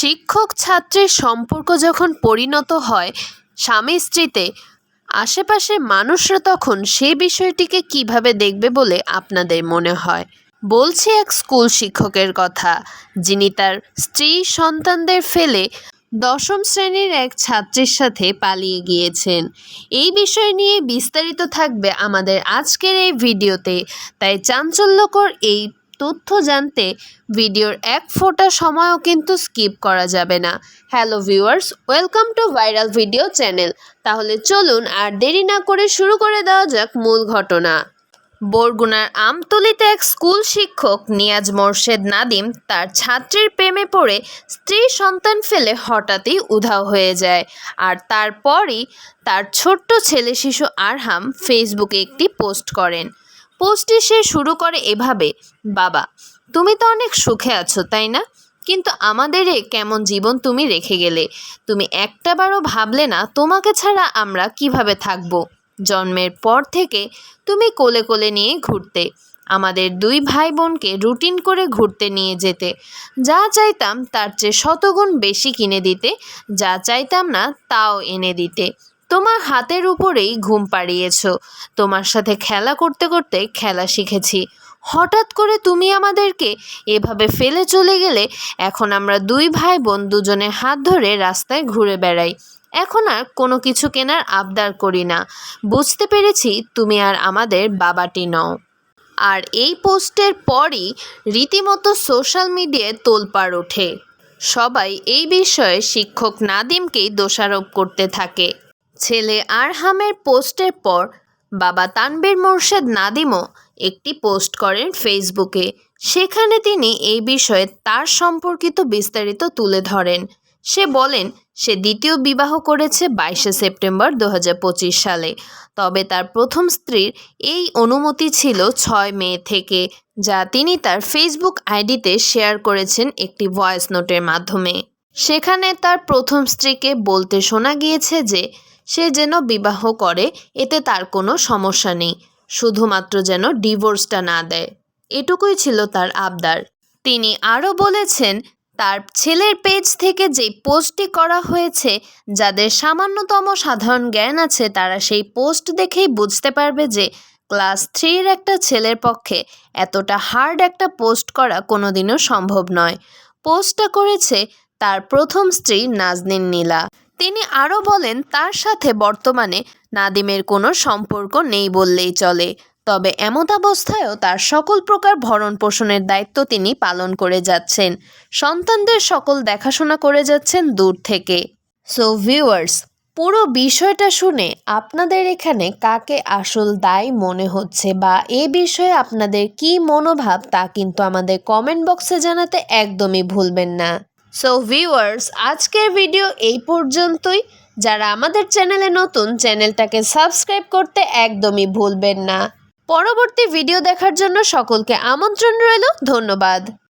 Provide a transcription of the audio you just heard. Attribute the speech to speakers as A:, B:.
A: শিক্ষক ছাত্রের সম্পর্ক যখন পরিণত হয় স্বামী স্ত্রীতে, আশেপাশের মানুষরা তখন সে বিষয়টিকে কীভাবে দেখবে বলে আপনাদের মনে হয়? বলছি এক স্কুল শিক্ষকের কথা, যিনি তার স্ত্রী সন্তানদের ফেলে দশম শ্রেণির এক ছাত্রীর সাথে পালিয়ে গিয়েছেন। এই বিষয় নিয়ে বিস্তারিত থাকবে আমাদের আজকের এই ভিডিওতে, তাই চাঞ্চল্যকর এই তথ্য জানতে ভিডিওর এক ফোঁটা সময়ও কিন্তু স্কিপ করা যাবে না। Hello viewers, welcome to viral video channel. তাহলে চলুন আর দেরি না করে শুরু করে দেওয়া যাক মূল ঘটনা। বরগুনার আমতলিতে এক স্কুল শিক্ষক নিয়াজ মোর্শেদ নাদিম তার ছাত্রীর প্রেমে পড়ে স্ত্রী সন্তান ফেলে হঠাৎই উধাও হয়ে যায়। আর তারপরই তার ছোট্ট ছেলে শিশু আরহাম ফেসবুকে একটি পোস্ট করেন। পোস্টটি সে শুরু করে এভাবে, বাবা, তুমি তো অনেক সুখে আছো, তাই না? কিন্তু আমাদের কেমন জীবন তুমি রেখে গেলে। তুমি একটাবারও ভাবলে না, তোমাকে ছাড়া আমরা কীভাবে থাকব? জন্মের পর থেকে তুমি কোলে কোলে নিয়ে ঘুরতে, আমাদের দুই ভাই বোনকে রুটিন করে ঘুরতে নিয়ে যেতে। যা চাইতাম তার চেয়ে শতগুণ বেশি কিনে দিতে, যা চাইতাম না তাও এনে দিতে। তোমার হাতের উপরেই ঘুম পাড়িয়েছ। তোমার সাথে খেলা করতে করতে খেলা শিখেছি। হঠাৎ করে তুমি আমাদেরকে এভাবে ফেলে চলে গেলে এখন আমরা দুই ভাই বোন দুজনে হাত ধরে রাস্তায় ঘুরে বেড়াই। এখন আর কোনো কিছু কেনার আবদার করি না। বুঝতে পেরেছি তুমি আর আমাদের বাবাটি নও। আর এই পোস্টের পরই রীতিমতো সোশ্যাল মিডিয়ায় তোলপাড় ওঠে। সবাই এই বিষয়ে শিক্ষক নাদিমকেই দোষারোপ করতে থাকে। ছেলে আরহামের পোস্টের পর বাবা তানবীর মোর্শেদ নাদিমও একটি পোস্ট করেন ফেসবুকে। সেখানে তিনি এই বিষয়ে তার সম্পর্কিত বিস্তারিত তুলে ধরেন। সে বলেন, সে দ্বিতীয় বিবাহ করেছে বাইশে সেপ্টেম্বর দু হাজার পঁচিশ সালে। তবে তার প্রথম স্ত্রীর এই অনুমতি ছিল ছয় মে থেকে, যা তিনি তার ফেসবুক আইডিতে শেয়ার করেছেন একটি ভয়েস নোটের মাধ্যমে। সেখানে তার প্রথম স্ত্রীকে বলতে শোনা গিয়েছে যে সে যেন বিবাহ করে, এতে তার কোনো সমস্যা নেই। শুধুমাত্র যেন ডিভোর্সটা না দেয়। এটুকুই ছিল তার আবদার। তিনি আরও বলেছেন, তার ছেলের পেজ থেকে যে পোস্টটি করা হয়েছে, যাদের সামান্যতম সাধারণ জ্ঞান আছে, তারা সেই পোস্ট দেখেই বুঝতে পারবে যে, ক্লাস থ্রির একটা ছেলের পক্ষে এতটা হার্ড একটা পোস্ট করা কোনোদিনও সম্ভব নয়। পোস্টটা করেছে তার প্রথম স্ত্রী নাজনীন নীলা। তিনি আরও বলেন, তার সাথে বর্তমানে নাদিমের কোনো সম্পর্ক নেই বললেই চলে। তবে এমতাবস্থায়ও তার সকল প্রকার ভরণ পোষণের দায়িত্ব তিনি পালন করে যাচ্ছেন। সন্তানদের সকল দেখাশোনা করে যাচ্ছেন দূর থেকে। সো ভিউয়ার্স পুরো বিষয়টা শুনে আপনাদের এখানে কাকে আসল দায় মনে হচ্ছে বা এ বিষয়ে আপনাদের কি মনোভাব তা কিন্তু আমাদের কমেন্ট বক্সে জানাতে একদমই ভুলবেন না। সো ভিউয়ার্স আজকের ভিডিও এই পর্যন্তই। যারা আমাদের চ্যানেলে নতুন চ্যানেলটাকে সাবস্ক্রাইব করতে একদমই ভুলবেন না। পরবর্তী ভিডিও দেখার জন্য সকলকে আমন্ত্রণ রইল। ধন্যবাদ।